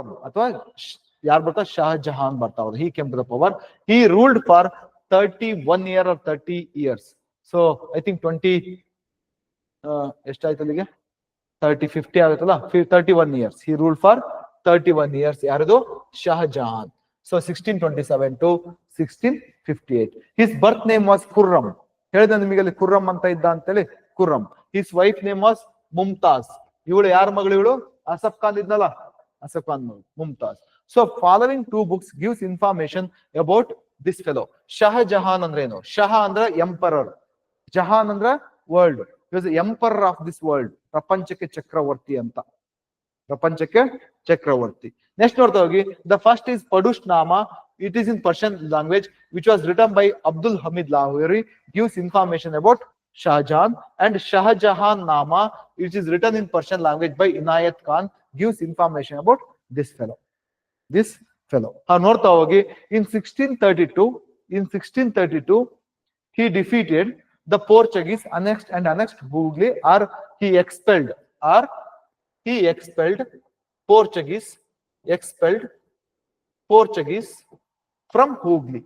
ಖುರ್ರಂ ಅಥವಾ ಯಾರು ಬರ್ತಾ? ಶಾಹಜಹಾನ್ ಬರ್ತಾ he came to the power he ruled for thirty one year or thirty years so I think twenty ಎಷ್ಟಾಯ್ತು ಅಲ್ಲಿಗೆ? ತರ್ಟಿ ಫಿಫ್ಟಿ ಆಗುತ್ತಲ್ಲ? Thirty one years he rule for thirty one years ಯಾರದು? Shahjahan. So sixteen twenty seven to sixteen fifty eight his birth name was Khurram ಹೇಳಿದ ನಿಮಗೆ ಅಲ್ಲಿ ಖುರ್ರಮ್ ಅಂತ ಇದ್ದ ಅಂತೇಳಿ? Khurram his wife name was Mumtaz ಇವಳು ಯಾರ ಮಗಳು ಇವಳು? ಅಸಫ್ ಖಾನ್ ಇದ್ನಲ್ಲ? ಅಸಫ್ ಖಾನ್ ಮಗಳು Mumtaz so following two books gives information about this fellow Shahjahan ಅಂದ್ರೆ ಏನು ಶಹ ಅಂದ್ರೆ ಎಂಪರರ್ ಜಹಾನ್ ಅಂದ್ರೆ world is emperor of this world ಪ್ರಪಂಚಕ್ಕೆ ಚಕ್ರವರ್ತಿ ಅಂತ ಪ್ರಪಂಚಕ್ಕೆ ಚಕ್ರವರ್ತಿ ನೆಕ್ಸ್ಟ್ ನೋಡ್ತಾ ಹೋಗಿ. The first is Padshahnama it is in Persian language which was written by Abdul Hamid Lahori gives information Shahjahan and Shahjahan Nama, which is written in Persian language by Inayat Khan, gives information about this fellow. This fellow. ಆ ನೋಡ್ತಾ ಹೋಗಿ in 1632, in 1632, he defeated the Portuguese annexed and annexed Hooghly, or he expelled, or he expelled Portuguese, expelled Portuguese from Hooghly.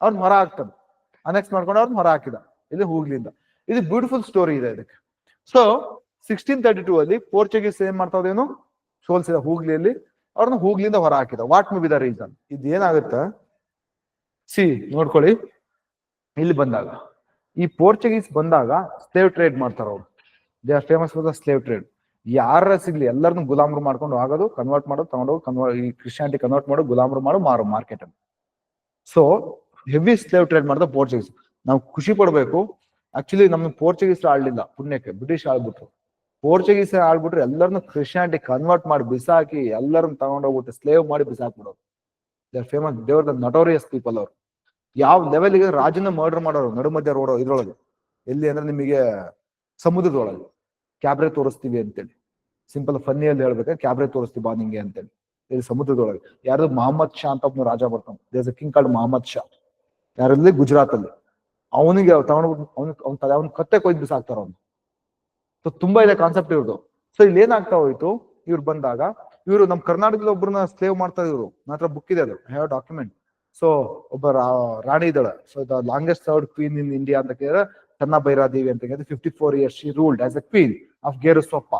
ಅವ್ನು ಹೊರ ಹಾಕ್ತಾನೆ annexe ಮಾಡ್ಕೊಂಡು ಅವ್ರನ್ನ ಹೊರ ಹಾಕಿದ ಇದು ಹೂಗ್ಲಿಂದ ಇದು ಬ್ಯೂಟಿಫುಲ್ ಸ್ಟೋರಿ ಇದೆ ಇದಕ್ಕೆ. ಸೊ ಸಿಕ್ಸ್ಟೀನ್ ತರ್ಟಿ ಟೂ ಅಲ್ಲಿ ಪೋರ್ಚುಗೀಸ್ ಏನ್ ಮಾಡ್ತಾ ಇದೇನು ಸೋಲ್ಸಿದ ಹೂಗ್ಲಿಯಲ್ಲಿ ಅವ್ರನ್ನ ಹೂಗ್ಲಿಂದ ಹೊರ ಹಾಕಿದ. What may be the reason ಇದೇನಾಗುತ್ತ? See ನೋಡ್ಕೊಳ್ಳಿ. ಇಲ್ಲಿ ಬಂದಾಗ. ಈ ಪೋರ್ಚುಗೀಸ್ ಬಂದಾಗ ಸ್ಲೇವ್ ಟ್ರೇಡ್ ಮಾಡ್ತಾರ ಅವ್ರು. They are famous for the slave trade ಯಾರ ಸಿಗ್ಲಿ, ಎಲ್ಲರನ್ನು ಗುಲಾಮರು ಮಾಡ್ಕೊಂಡು ಆಗೋದು ಕನ್ವರ್ಟ್ ಮಾಡೋದು, ತಗೊಂಡೋಗಿ ಕನ್ವರ್ಟ್ ಈ ಕ್ರಿಶ್ಚಿಯಾನಿಟಿ ಕನ್ವರ್ಟ್ ಮಾಡೋ ಗುಲಾಮರು ಮಾಡು, ಮಾರು ಮಾರ್ಕೆಟ್ ಅಲ್ಲಿ ಸೊ ಹೆವಿ ಸ್ಲೇವ್ ಟ್ರೇಡ್ ಮಾಡಿದ ಪೋರ್ಚುಗೀಸ್ ನಾವು ಖುಷಿ ಪಡ್ಬೇಕು. ಆಕ್ಚುಲಿ ನಮ್ಮ ಪೋರ್ಚುಗೀಸ್ ಆಳ್ಲಿಲ್ಲ ಪುಣ್ಯಕ್ಕೆ ಬ್ರಿಟಿಷ್ ಆಳ್ಬಿಟ್ರು. ಪೋರ್ಚುಗೀಸ್ ಆಳ್ಬಿಟ್ರು ಎಲ್ಲರನ್ನು ಕ್ರಿಶ್ಚಿಯಾನಿಟಿ ಕನ್ವರ್ಟ್ ಮಾಡಿ ಬಿಸಾಕಿ ಎಲ್ಲರನ್ನು ತಗೊಂಡೋಗ್ಬಿಟ್ಟು ಸ್ಲೇವ್ ಮಾಡಿ ಬಿಸಾಕ್ಬಿಡೋರು. They famous they were the notorious people ಅವರು. ಯಾವ ಲೆವೆಲ್ಗೆ ರಾಜನ ಮರ್ಡರ್ ಮಾಡೋರು, ನಡುಮಧ್ಯ ರೋಡ್ ಇದ್ರೊಳಗೆ. ಎಲ್ಲಿ ಅಂದ್ರೆ ನಿಮಗೆ ಸಮುದ್ರದೊಳಗೆ. ಕ್ಯಾಬ್ರೆ ತೋರಿಸ್ತೀವಿ ಅಂತೇಳಿ. ಸಿಂಪಲ್ ಫನ್ನಿಯಲ್ಲಿ ಹೇಳ್ಬೇಕಾದ್ರೆ ಕ್ಯಾಬ್ರೆ ತೋರಿಸ್ತೀವಿ ಬಾ ನಿಂಗೆ ಅಂತೇಳಿ. ಇಲ್ಲಿ ಸಮುದ್ರದೊಳಗೆ. ಯಾರು ಮಹಮ್ಮದ್ ಶಾ ಅಂತ ಒಬ್ಬ ರಾಜ ಬರ್ತಾನೆ. There's a king called Muhammad Shah ಯಾರಲ್ಲಿ? ಗುಜರಾತ್ ಅಲ್ಲಿ ಅವನಿಗೆ ತಗೊಂಡ್ಬಿಟ್ಟು ಅವನ, ಅವ್ನ ತಲೆ ಅವ್ನ ಕತ್ತೆ ಕೊಯ್ದು ಬಿಸಾಕ್ತಾರ ಅವ್ನು. ಸೊ ತುಂಬಾ ಇದೆ ಕಾನ್ಸೆಪ್ಟ್ ಇವ್ರದ್ದು ಸೊ ಇಲ್ಲಿ ಏನಾಗ್ತಾ ಹೋಯ್ತು? ಇವ್ರು ಬಂದಾಗ, ಇವರು ನಮ್ಮ ಕರ್ನಾಟಕದಲ್ಲಿ ಒಬ್ಬರನ್ನ ಸ್ಲೇವ್ ಮಾಡ್ತಾ ಇದ್ರು. ನನ್ನ ಬುಕ್ ಇದೆ ಅದು. ಹ್ಯಾವ್ ಡಾಕ್ಯುಮೆಂಟ್ ಸೊ ಒಬ್ಬ ರಾಣಿ ಇದ್ದಾಳೆ. So the longest served queen in India ಅಂತ ಕೇಳಿದ್ರೆ ಚೆನ್ನ ಭೈರಾದೇವಿ ಅಂತ ಕೇಳಿದ್ರೆ fifty four years she ruled as a queen of Gerusoppa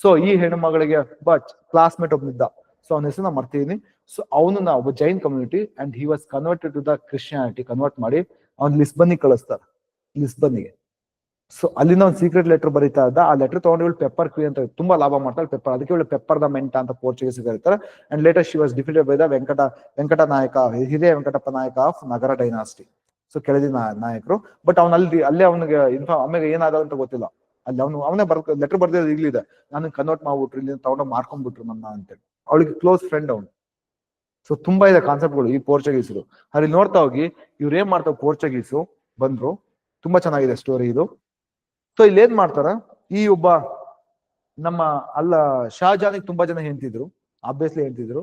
so ಈ ಹೆಣ್ಣು ಮಗಳಿಗೆ ಬಟ್ ಕ್ಲಾಸ್ಮೇಟ್ ಒಬ್ಬನಿದ್ದ ಸೊ ಅವನ ಹೆಸರು ಮಾಡ್ತೀನಿ ಸೊ ಅವನು ಒಬ್ಬ Jain community and he was converted to the Christianity convert ಮಾಡಿ ಅವ್ನ್ ಲಿಸ್ಬನ್ನಿಗೆ ಕಳಿಸ್ತಾರ. ಲಿಸ್ಬನ್ನಿಗೆ ಸೊ ಅಲ್ಲಿಂದ ಒಂದು ಸೀಕ್ರೆಟ್ ಲೆಟರ್ ಬರೀತಾ ಇದ್ದ. ಆ ಲೆಟರ್ ತಗೊಂಡು ಇವಳು ಪೆಪ್ಪರ್ ಕ್ವೀನ್ ಅಂತ ತುಂಬಾ ಲಾಭ ಮಾಡ್ತಾಳೆ ಪೆಪ್ಪರ್ ಅದಕ್ಕೆ ಇವಳು ಪೆಪ್ಪರ್ ದ ಮೆಂಟ ಅಂತ ಪೋರ್ಚುಗೀಸ್ ಕರೀತಾರೆ. And later she was defeated by the Venkata Venkata Nayaka, ಹಿರಿಯ Venkatappa Nayaka of Nagara dynasty so Keladi ನಾಯಕರು. ಬಟ್ ಅವ್ನ ಅಲ್ಲಿ ಅಲ್ಲೇ ಅವನಿಗೆ ಇನ್ಫಾರ್ಮ್ ಆಮೇಲೆ ಏನಾದ ಅಂತ ಗೊತ್ತಿಲ್ಲ. ಅಲ್ಲಿ ಅವನು ಅವನೇ ಬರ್ ಲೆಟರ್ ಬರ್ದಿರೋದು ಈಗಲಿದೆ ನಾನು ಕನ್ವರ್ಟ್ ಮಾಡ್ಬಿಟ್ರು ಇಲ್ಲಿ ತಗೊಂಡು ಮಾರ್ಕೊಂಡ್ಬಿಟ್ರು ನನ್ನ ಅಂತೇಳಿ ಅವಳಿಗೆ ಕ್ಲೋಸ್ ಫ್ರೆಂಡ್ ಅವನು. ಸೊ ತುಂಬಾ ಇದೆ ಕಾನ್ಸೆಪ್ಟ್ಗಳು ಈ ಪೋರ್ಚುಗೀಸರು ಅಲ್ಲಿ ನೋಡ್ತಾ ಹೋಗಿ, ಇವ್ರು ಏನ್ ಮಾಡ್ತಾವ ಪೋರ್ಚುಗೀಸು ಬಂದ್ರು. ತುಂಬಾ ಚೆನ್ನಾಗಿದೆ ಸ್ಟೋರಿ ಇದು. ಸೊ ಇಲ್ಲಿ ಏನ್ ಮಾಡ್ತಾರ? ಈ ಒಬ್ಬ ನಮ್ಮ ಅಲ್ಲ ಶಾಜಾನಿಗೆ ತುಂಬಾ ಜನ ಹೆಂಡ್ತಿದ್ರು. ಆಬ್ವಿಯಸ್ಲಿ ಹೆಂಡ್ತಿದ್ರು.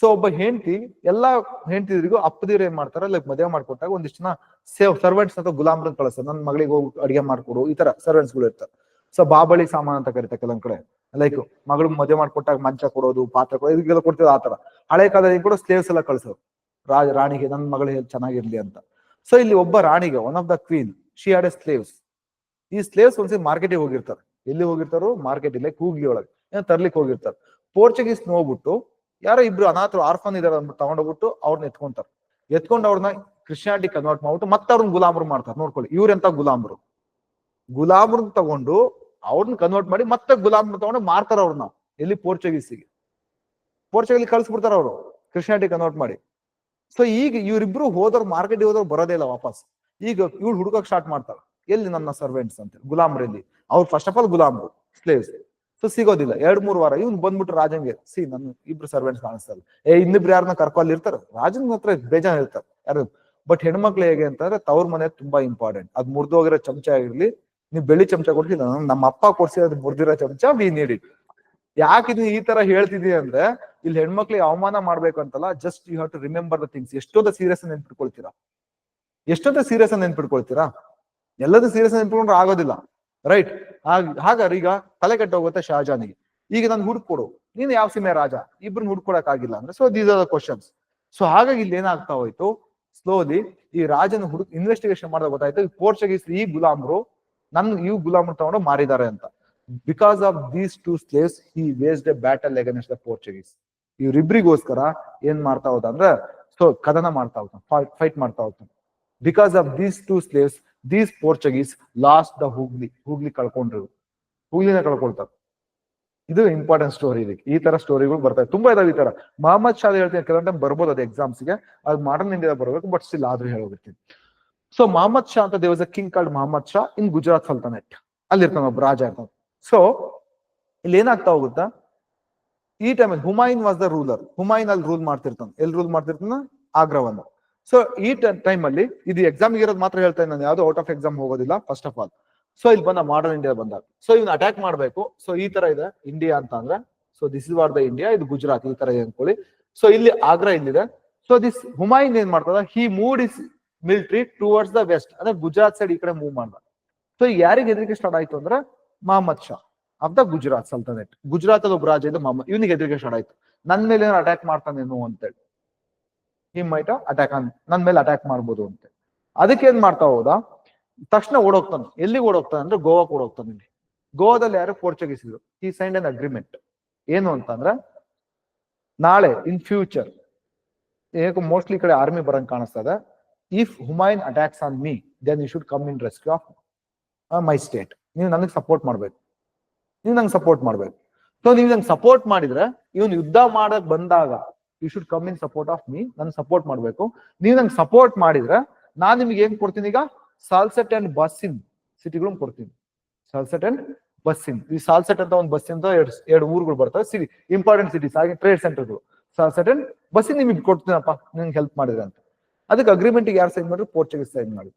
ಸೊ ಒಬ್ಬ ಹೆಂಡತಿ, ಎಲ್ಲಾ ಹೆಂಡ್ತಿದ್ರಿಗೂ ಅಪ್ಪದಿರು ಏನ್ ಮಾಡ್ತಾರ? ಲೈಕ್ ಮದುವೆ ಮಾಡ್ಕೊಟ್ಟಾಗ ಒಂದಿಷ್ಟು ಜನ ಸೇವ್ ಸರ್ವೆಂಟ್ಸ್ ಅಥವಾ ಗುಲಾಮ್ರನ್ ಕಳಿಸ್ತಾರೆ. ನನ್ನ ಮಗಳಿಗೆ ಹೋಗಿ ಅಡಿಗೆ ಮಾಡ್ಕೊಡು. ಈ ತರ ಸರ್ವೆಂಟ್ಸ್ಗಳು ಇರ್ತಾರೆ. ಸೊ ಬಾಬಳಿ ಸಾಮಾನ್ ಅಂತ ಕರೀತಾರೆ ಕೆಲವೊಂದ್ ಕಡೆ. ಲೈಕ್ ಮಗಳು ಮದುವೆ ಮಾಡ್ಕೊಟ್ಟಾಗ ಮಂಚ ಕೊಡೋದು, ಪಾತ್ರ ಕೊಡೋದು, ಇದಕ್ಕೆಲ್ಲ ಕೊಡ್ತಿದ್ರು ತರ ಹಳೆ ಕಾಲದಲ್ಲಿ ಕೂಡ ಸ್ಲೇವ್ಸ್ ಎಲ್ಲ ಕಳ್ಸೋರು. ರಾಜ ರಾಣಿಗೆ ನನ್ನ ಮಗಳು ಚೆನ್ನಾಗಿರ್ಲಿ ಅಂತ. ಸೊ ಇಲ್ಲಿ ಒಬ್ಬ ರಾಣಿಗೆ one of the queen she had a slaves ಈ ಸ್ಲೇವ್ಸ್ ಒಂದ್ಸರಿ ಮಾರ್ಕೆಟಿಗೆ ಹೋಗಿರ್ತಾರೆ. ಎಲ್ಲಿ ಹೋಗಿರ್ತಾರೋ? ಮಾರ್ಕೆಟ್ ಇಲ್ಲ, ಕೂಗ್ಲಿ ಒಳಗೆ. ಏನೋ ತರ್ಲಿಕ್ಕೆ ಹೋಗಿರ್ತಾರೆ. ಪೋರ್ಚುಗೀಸ್ ನೋಡ್ಬಿಟ್ಟು, ಯಾರೋ ಇಬ್ರು ಅನಾಥರು ಆರ್ಫನ್ ಇದಾರೆ ಅಂದ್ಬಿಟ್ಟು ತಗೊಂಡೋಗ್ಬಿಟ್ಟು ಅವ್ರನ್ನ ಎತ್ಕೊಂತಾರೆ. ಎತ್ಕೊಂಡು ಅವ್ರನ್ನ ಕ್ರಿಶ್ಚಿಯಾನಿಟಿ ಕನ್ವರ್ಟ್ ಮಾಡ್ಬಿಟ್ಟು ಮತ್ತೆ ಅವ್ರನ್ನ ಗುಲಾಮರು ಮಾಡ್ತಾರೆ. ನೋಡ್ಕೊಳ್ಳಿ, ಇವ್ರೆಂತ ಗುಲಾಮರು? ಗುಲಾಮರನ್ನ ತಗೊಂಡು ಅವ್ರನ್ನ ಕನ್ವರ್ಟ್ ಮಾಡಿ ಮತ್ತೆ ಗುಲಾಮ್ ತಗೊಂಡು ಮಾರ್ತಾರ ಅವ್ರನ್ನ ಎಲ್ಲಿ ಪೋರ್ಚುಗೀಸಿಗೆ. ಪೋರ್ಚುಗಲ್ ಕಳ್ಸಿಬಿಡ್ತಾರ ಅವರು. ಕ್ರಿಶ್ಚಿಯಾನಿಟಿ ಕನ್ವರ್ಟ್ ಮಾಡಿ. ಸೊ ಈಗ ಇವ್ರಿಬ್ರು ಹೋದವ್ರು ಮಾರ್ಕೆಟ್ ಹೋದವ್ರು ಬರೋದೇ ಇಲ್ಲ ವಾಪಸ್. ಈಗ ಇವ್ಳು ಹುಡುಕಕ್ ಸ್ಟಾರ್ಟ್ ಮಾಡ್ತಾರ ಎಲ್ಲಿ ನನ್ನ ಸರ್ವೆಂಟ್ಸ್ ಅಂತ ಗುಲಾಮ್ರಲ್ಲಿ. ಅವ್ರು ಫಸ್ಟ್ ಆಫ್ ಆಲ್ ಗುಲಾಮ್ರು ಸ್ಲೇವ್ಸ್ ಸೊ ಸಿಗೋದಿಲ್ಲ. ಎರಡ್, ಮೂರು ವಾರ ಇವ್ನು ಬಂದ್ಬಿಟ್ಟು ರಾಜಂಗೆ, ಸಿ, ನನ್ನ ಇಬ್ರು ಸರ್ವೆಂಟ್ಸ್ ಕಾಣಿಸ್ತಾರೆ ಏ, ಇನ್ನಿಬ್ರು ಯಾರನ್ನ ಕರ್ಕೊಂಡ್ ಇರ್ತಾರೆ? ರಾಜನ್ ಹತ್ರ ಬೇಜಾನ್ ಇರ್ತಾರೆ ಯಾರು? ಬಟ್ ಹೆಣ್ಮಕ್ಳು ಹೇಗೆ ಅಂತಂದ್ರೆ, ತವ್ರ ಮನೆ ತುಂಬಾ ಇಂಪಾರ್ಟೆಂಟ್ ಅದ್ ಮುರಿದೋಗಿರೋ ಚಮಚ ಆಗಿರ್ಲಿ ನೀವು ಬೆಳ್ಳಿ ಚಮಚ ಕೊಡ್ಸಿಲ್ಲ ನಮ್ಮ ಅಪ್ಪ ಕೊಡ್ಸಿರೋದು ಮುರಿದಿರೋ ಚಮಚ ನೀ ನೀಡಿ. ಯಾಕೆ ಇದು ಈ ತರ ಹೇಳ್ತಿದೀನಿ ಅಂದ್ರೆ, ಇಲ್ಲಿ ಹೆಣ್ಮಕ್ಳಿಗೆ ಅವಮಾನ ಮಾಡ್ಬೇಕು ಅಂತಲ್ಲ just you have to remember the things ಎಷ್ಟೊಂದು ಸೀರಿಯಸ್ ನೆನ್ಪಿಟ್ಕೊಳ್ತೀರಾ? ಎಷ್ಟೊಂದು ಸೀರಿಯಸ್ ನೆನ್ಪಿಟ್ಕೊಳ್ತೀರಾ? ಎಲ್ಲದೂ ಸೀರಿಯಸ್ ನೆನ್ಪಿಟ್ಕೊಂಡ್ರೆ ಆಗೋದಿಲ್ಲ. ರೈಟ್ ಹಾಗಾದ್ರೆ ಈಗ ತಲೆ ಕೆಟ್ಟೋಗುತ್ತೆ ಶಾಜಾನಿಗೆ. ಈಗ ನಾನು ಹುಡ್ಕೊಡು ನೀನು ಯಾವ ಸೀಮೆ ರಾಜ? ಇಬ್ರನ್ನ ಹುಡ್ಕೊಡಕ್ ಆಗಿಲ್ಲ ಅಂದ್ರೆ so these are the questions so ಹಾಗಾಗಿ ಇಲ್ಲಿ ಏನಾಗ್ತಾ ಹೋಯ್ತು? ಸ್ಲೋಲಿ ಈ ರಾಜನ ಹುಡುಕ್ ಇನ್ವೆಸ್ಟಿಗೇಷನ್ ಮಾಡಿದಾಗ ಗೊತ್ತಾಯ್ತು ಪೋರ್ಚುಗೀಸ್ ಈ ಗುಲಾಮ್ರು ನನ್ ಇವ್ ಗುಲಾಮ್ರು ತಗೊಂಡು ಮಾರಿದ್ದಾರೆ ಅಂತ. Because of these two slaves he waged a battle against the Portuguese ಇವ್ರಿಬ್ರಿಗೋಸ್ಕರ ಏನ್ ಮಾಡ್ತಾ ಹೋದ ಅಂದ್ರೆ ಸೊ ಕದನ ಮಾಡ್ತಾ ಹೋಗ್ತಾನ ಫೈಟ್ ಮಾಡ್ತಾ ಹೋಗ್ತಾನೆ because of these two slaves these Portuguese lost the Hooghly Hooghly ಕಳ್ಕೊಂಡ್ರು. ಹುಗ್ಲಿನ ಕಳ್ಕೊಳ್ತಾರೆ. ಇದು ಇಂಪಾರ್ಟೆಂಟ್ ಸ್ಟೋರಿ ಇದಕ್ಕೆ. ಈ ತರ ಸ್ಟೋರಿಗಳು ಬರ್ತವೆ ತುಂಬಾ ಇದಾವೆ ಈ ತರ. ಮಹಮ್ಮದ್ ಶಾ ಹೇಳ್ತೀನಿ, ಕೆಲವೊಂದು ಟೈಮ್ ಬರ್ಬೋದು ಅದು ಎಕ್ಸಾಮ್ಸ್ಗೆ ಅದು ಮಾಡರ್ನ್ ಇಂಡಿಯಾ ಬರಬೇಕು ಬಟ್ ಸ್ಟಿಲ್ ಆದ್ರೂ ಹೇಳೋಗಿರ್ತೀನಿ ಸೊ ಮಹಮ್ಮದ್ ಶಾ ಅಂತ there was a king called Muhammad Shah in Gujarat sultanate ಅಲ್ಲಿ ಇರ್ತಾನೆ ಒಬ್ಬ ರಾಜ ಇರ್ತಾನೆ. ಸೊ ಇಲ್ಲಿ ಏನಾಗ್ತಾ ಹೋಗುತ್ತಾ? ಈ ಟೈಮಲ್ಲಿ Humayun was the ruler Humayun ಅಲ್ಲಿ ರೂಲ್ ಮಾಡ್ತಿರ್ತಾನೆ. ಎಲ್ ರೂಲ್ ಮಾಡ್ತಿರ್ತಾನ? ಆಗ್ರಾವನ್ನ. ಸೊ ಈ ಟೈಮ್ ಅಲ್ಲಿ ಇದು ಎಕ್ಸಾಮ್ ಇರೋದು ಮಾತ್ರ ಹೇಳ್ತಾ ನಾನು, ಯಾವ್ದು ಔಟ್ ಆಫ್ ಎಕ್ಸಾಮ್ ಹೋಗೋದಿಲ್ಲ ಫಸ್ಟ್ ಆಫ್ ಆಲ್ ಸೊ ಇಲ್ಲಿ ಬಂದ ಮಾಡರ್ನ್ ಇಂಡಿಯಾ ಬಂದಾಗ ಸೊ ಇವ್ನ ಅಟ್ಯಾಕ್ ಮಾಡ್ಬೇಕು. ಸೊ ಈ ತರ ಇದೆ ಇಂಡಿಯಾ ಅಂತ ಅಂದ್ರೆ so this is war the India ಇದು ಗುಜರಾತ್ ಈ ತರ ಅನ್ಕೊಳ್ಳಿ ಸೊ ಇಲ್ಲಿ ಆಗ್ರಾ ಇಲ್ಲಿದೆ. ಸೊ ದಿಸ್ ಹುಮಾಯಿನ್ ಏನ್ ಮಾಡ್ತದ? He moved his military towards the west ಅಂದ್ರೆ ಗುಜರಾತ್ ಸೈಡ್ ಈ ಕಡೆ ಮೂವ್ ಮಾಡ್ದ. ಸೊ ಯಾರಿಗೆ ಹೆದರಿಕೆ ಸ್ಟಾರ್ಟ್ ಆಯ್ತು ಅಂದ್ರೆ Muhammad Shah of the Gujarat sultanate Gujarat ಒಬ್ಬ ರಾಜ ಇದು ಮಹಮ್ಮದ್ ಇವನಿಗೆ ಹೆದರಿಕೆ ಸ್ಟಾರ್ಟ್ ಆಯ್ತು. ನನ್ ಮೇಲೆ ಅಟ್ಯಾಕ್ ಮಾಡ್ತಾನೇನು ಅಂತೇಳಿ ಹಿಮ್ ಮೈಟ ಅಟ್ಯಾಕ್ ನನ್ ಮೇಲೆ ಅಟ್ಯಾಕ್ ಮಾಡ್ಬೋದು ಅಂತ ಅದಕ್ಕೆ ಏನ್ ಮಾಡ್ತಾ ಹೋದ? ತಕ್ಷಣ ಓಡೋಗ್ತಾನೆ. ಎಲ್ಲಿಗೆ ಓಡೋಗ್ತಾನೆ ಅಂದ್ರೆ ಗೋವಾಕ್ ಓಡೋಗ್ತಾನೆ ಇಲ್ಲಿ. ಗೋವಾದಲ್ಲಿ ಯಾರು ಪೋರ್ಚುಗೀಸ್ ಇದ್ರು ಈ ಸೈಂಡ್ ಅನ್ ಅಗ್ರಿಮೆಂಟ್ ಏನು ಅಂತಂದ್ರೆ, ನಾಳೆ ಇನ್ ಫ್ಯೂಚರ್ ಏನಕ್ಕೂ ಮೋಸ್ಟ್ಲಿ ಈ ಕಡೆ ಆರ್ಮಿ ಬರಂಗ್ ಕಾಣಿಸ್ತದೆ if Humayun attacks on me then you should come in rescue of my state ನೀವು ನನಗೆ ಸಪೋರ್ಟ್ ಮಾಡ್ಬೇಕು. ನೀವು ನಂಗೆ ಸಪೋರ್ಟ್ ಮಾಡ್ಬೇಕು. ಸೊ ನೀವು ನಂಗೆ ಸಪೋರ್ಟ್ ಮಾಡಿದ್ರೆ, ಇವನು ಯುದ್ಧ ಮಾಡಕ್ ಬಂದಾಗ you should come in support of me ನನ್ ಸಪೋರ್ಟ್ ಮಾಡ್ಬೇಕು. ನೀವು ನಂಗೆ ಸಪೋರ್ಟ್ ಮಾಡಿದ್ರೆ, ನಾನ್ ನಿಮ್ಗೆ ಏನ್ ಕೊಡ್ತೀನಿ ಈಗ? ಸಾಲ್ಸೆಟ್ ಅಂಡ್ ಬಸ್ಸಿನ್ ಸಿಟಿಗಳು ಕೊಡ್ತೀನಿ. ಸಾಲ್ಸೆಟ್ ಅಂಡ್ ಬಸ್ಸಿನ್ ಈ ಸಾಲ್ಸೆಟ್ ಅಂತ ಒಂದು ಬಸ್ ಅಂತ ಎರಡು ಎರಡು ಊರುಗಳು ಬರ್ತವೆ. ಸಿಟಿ ಇಂಪಾರ್ಟೆಂಟ್ ಸಿಟೀಸ್ ಹಾಗೆ ಟ್ರೇಡ್ ಸೆಂಟರ್ಗಳು ಸಾಲ್ಸೆಟ್ ಅಂಡ್ ಬಸ್ಸಿನ್ ನಿಮಗೆ ಕೊಡ್ತೀನಪ್ಪ. ನಿಮ್ಗೆ ಹೆಲ್ಪ್ ಮಾಡಿದ್ರೆ ಅಂತ. ಅದಕ್ಕೆ ಅಗ್ರಿಮೆಂಟ್ ಯಾರು ಸೈನ್ ಮಾಡಿದ್ರು? ಪೋರ್ಚುಗೀಸ್ ಸೈನ್ ಮಾಡಿ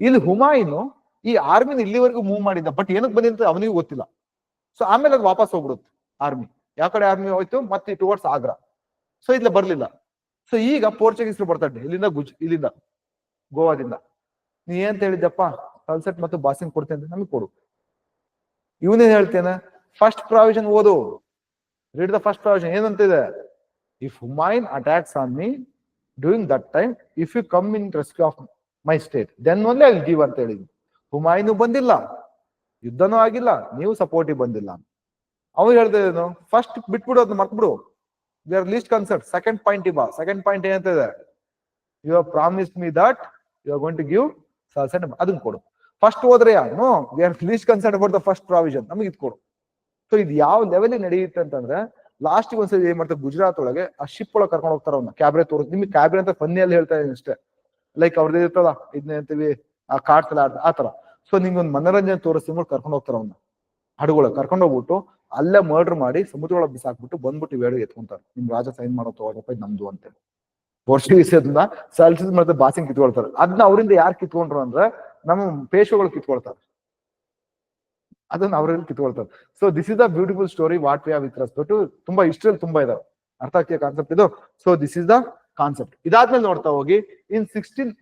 ಇಲ್ಲಿ ಹುಮಾಯಿನು ಈ ಆರ್ಮಿನ ಇಲ್ಲಿವರೆಗೂ ಮೂವ್ ಮಾಡಿದ್ದ ಬಟ್ ಏನಕ್ಕೆ ಅಂತ ಅವನಿಗೂ ಗೊತ್ತಿಲ್ಲ. ಸೊ ಆಮೇಲೆ ಅದು ವಾಪಸ್ ಹೋಗ್ಬಿಡುತ್ತೆ ಆರ್ಮಿ ಯಾವ ಕಡೆ ಆರ್ಮಿ ಹೋಯ್ತು? ಮತ್ತೆ ಟುವರ್ಡ್ಸ್ ಆಗ್ರಾ ಸೊ ಇದ್ಲ ಬರ್ಲಿಲ್ಲ. ಸೊ ಈಗ ಪೋರ್ಚುಗೀಸರು ಬರ್ತಾರೆ ಇಲ್ಲಿಂದ ಗುಜ್, ಇಲ್ಲಿಂದ ಗೋವಾದಿಂದ. ನೀ ಏನ್ ಹೇಳಿದ್ದಪ್ಪ? ಕಲ್ಸೆಟ್ ಮತ್ತು ಬಾಸಿಂಗ್ ಕೊಡ್ತೇನೆ ಅಂತ ನಮಗೆ ಕೊಡು. ಇವನೇನ್ ಹೇಳ್ತೇನೆ? ಫಸ್ಟ್ ಪ್ರಾವಿಷನ್ ಓದು. Read the first provision ಏನಂತಿದೆ? If Humayun attacks on me during that time if you come in rescue of my state then only I give ಅಂತ ಹೇಳಿದ್ವಿ. ಹುಮಾಯಿನು ಬಂದಿಲ್ಲ. ಯುದ್ಧನೂ ಆಗಿಲ್ಲ. ನೀವು ಸಪೋರ್ಟಿವ್ ಬಂದಿಲ್ಲ. ಅವ್ರು ಹೇಳ್ತಾ ಏನು? ಫಸ್ಟ್ ಬಿಟ್ಬಿಡು ಅದನ್ನ ಮರ್ತ್ಬಿಡು. We are least concerned second point ಇವ. ಸೆಕೆಂಡ್ ಪಾಯಿಂಟ್ ಏನಂತ ಇದೆ? You are promise me that you are going to give send ಅದನ್ನ ಕೊಡು. ಫಸ್ಟ್ ಹೋದ್ರೆ no we are least concerned about the first provision ನಮಗೆ ಇದು ಕೊಡು. ಸೊ ಇದು ಯಾವ ಲೆವೆಲ್ ನಡೆಯುತ್ತೆ ಅಂತಂದ್ರೆ ಲಾಸ್ಟ್ ಒಂದ್ಸರಿ ಏನ್ ಮಾಡ್ತಾರೆ, ಗುಜರಾತ್ ಒಳಗೆ ಆ ಶಿಪ್ ಒಳಗೆ ಕರ್ಕೊಂಡು ಹೋಗ್ತಾರ ಅವ್ನ. ಕ್ಯಾಬ್ರೆ ತೋರಿಸ್ ನಿಮ್ಗೆ ಕ್ಯಾಬ್ರೆ ಅಂತ ಫನ್ನಿಯಲ್ಲಿ ಹೇಳ್ತಾ ಅಷ್ಟೇ. ಲೈಕ್ ಅವ್ರದ್ದು ಇರ್ತಲ್ಲ ಇದನ್ನ ಅಂತೀವಿ, ಆ ಆಡ್ತಾ- ಆ ತರ ಸೊ ನಿಂಗೆ ಒಂದು ಮನೋರಂಜನೆ ತೋರಿಸಿ ಕರ್ಕೊಂಡು ಹೋಗ್ತಾರ ಅವ್ನ. ಹಡಗೊಳ ಕರ್ಕೊಂಡು ಹೋಗ್ಬಿಟ್ಟು ಅಲ್ಲೇ ಮರ್ಡರ್ ಮಾಡಿ ಸಮುದ್ರ ಒಳಗೆ ಬಿಸಾಕ್ಬಿಟ್ಟು ಬಂದ್ಬಿಟ್ಟು ಇವೆರಡು ಎತ್ಕೊಂತಾರೆ. ನಿಮ್ ರಾಜ ಸೈನ್ ಮಾಡೋ ತಗೋದಪ್ಪ ಇದು ನಮ್ದು ಅಂತೇಳಿ ವರ್ಷ ಅದನ್ನ ಸಲ್ಸಿದ್ ಮತ್ತೆ ಬಾಸಿಂಗ್ ಕಿತ್ಕೊಳ್ತಾರೆ. ಅದನ್ನ ಅವರಿಂದ ಯಾರು ಕಿತ್ಕೊಂಡ್ರು ಅಂದ್ರೆ ನಮ್ಮ ಪೇಶಗಳು ಕಿತ್ಕೊಳ್ತಾರೆ. ಅದನ್ನ ಅವರಲ್ಲಿ ಕಿತ್ಕೊಳ್ತಾರೆ. So this is the beautiful story what we with respect ತುಂಬಾ ಇಷ್ಟರಲ್ಲಿ ತುಂಬಾ ಇದಾವೆ ಅರ್ಥ ಆಗ್ತಿಯ ಕಾನ್ಸೆಪ್ಟ್ ಇದು? So this is the concept ಇದಾದ್ಮೇಲೆ ನೋಡ್ತಾ ಹೋಗಿ in sixteen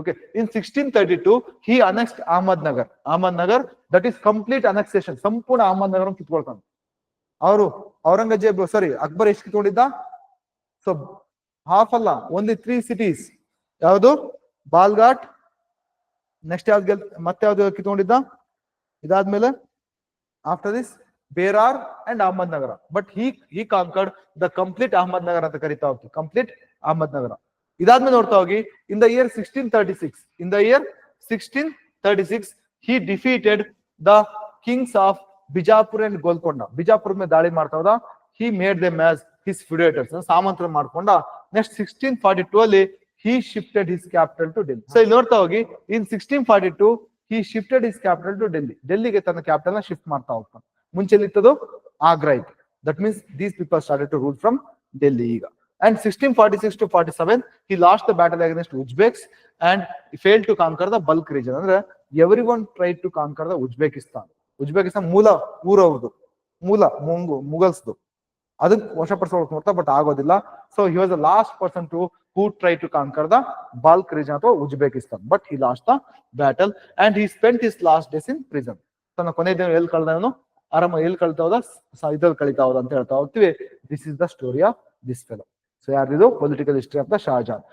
okay in sixteen thirty two he annexed Ahmednagar Ahmednagar that is complete annexation ಸಂಪೂರ್ಣ ಅಹಮದ್ ನಗರ ಕಿತ್ಕೊಳ್ತಾನೆ. ಅವರು ಔರಂಗಜೇಬ್ ಸಾರಿ ಅಕ್ಬರ್ ಎಷ್ಟು ಕಿತ್ಕೊಂಡಿದ್ದ? ಸೊ ಹಾಫ್ ಅಲ್ಲ ಓನ್ಲಿ ತ್ರೀ ಸಿಟೀಸ್ ಯಾವುದು? ಬಾಲ್ಘಾಟ್ ನೆಕ್ಸ್ಟ್ ಯಾವ್ದು ಮತ್ತೆ ಯಾವ್ದು ಕಿತ್ಕೊಂಡಿದ್ದ? ಇದಾದ್ಮೇಲೆ after this Berar and Ahmednagar but he he conquered the complete Ahmednagar ಅಂತ ಕರಿತಾ ಹೋಗ್ತೀವಿ ಕಂಪ್ಲೀಟ್ ಅಹಮದ್ ನಗರ ಇದಾದ್ಮೇಲೆ ನೋಡ್ತಾ ಹೋಗಿ in the year sixteen thirty six in the year sixteen thirty six he defeated the kings of Bijapur and Golconda Bijapur ಮೇಲೆ ದಾಳಿ ಮಾಡ್ತಾ ಹೋದ he made them as his feudatories ಸಾಮಂತರ ಮಾಡ್ಕೊಂಡ ನೆಕ್ಸ್ಟ್ ಸಿಕ್ಸ್ಟೀನ್ ಫಾರ್ಟಿ ಟೂ ಅಲ್ಲಿ he shifted his capital to Delhi so ಇಲ್ಲಿ ನೋಡ್ತಾ ಹೋಗಿ in sixteen forty two he shifted his capital to Delhi ಡೆಲ್ಲಿಗೆ ತನ್ನ ಕ್ಯಾಪಿಟಲ್ನ ಶಿಫ್ಟ್ ಮಾಡ್ತಾ ಹೋಗ್ತಾನೆ. ಮುಂಚೆ ಇತ್ತದು ಆಗ್ರಾ ಇತ್ತು that means these people started to rule from Delhi ಈಗ. And sixteen forty six to forty seven he lost the battle against Uzbeks and fail to conquer the Balkh region ಅಂದ್ರೆ every one try to conquer the Uzbekistan Uzbekistan ಮೂಲ ಊರವ್ರದು. ಮೂಲ, ಮುಂಗು ಮುಗಲ್ಸ್ದು ಅದನ್ನ ವಶಪಡಿಸ್ಕೊಳಕ್ ನೋಡ್ತಾ but ಆಗೋದಿಲ್ಲ. So he was the last person to who try to conquer the Balkh region ಅಥವಾ Uzbekistan but he lost the battle and he spent his last days in prison ತನ್ನ ಕೊನೆ ದಿನ ಎಲ್ಲಿ ಕಳೆದವನು ಆರಾಮ ಎಲ್ಲಿ ಕಳಿತಾ ಹೋದ? ಇದ್ರಲ್ಲಿ ಕಳಿತಾ ಹೋದ ಅಂತ ಹೇಳ್ತಾ ಹೋಗ್ತೀವಿ. This is the story of this fellow so ಯಾರಿದು political history of the Shahjahan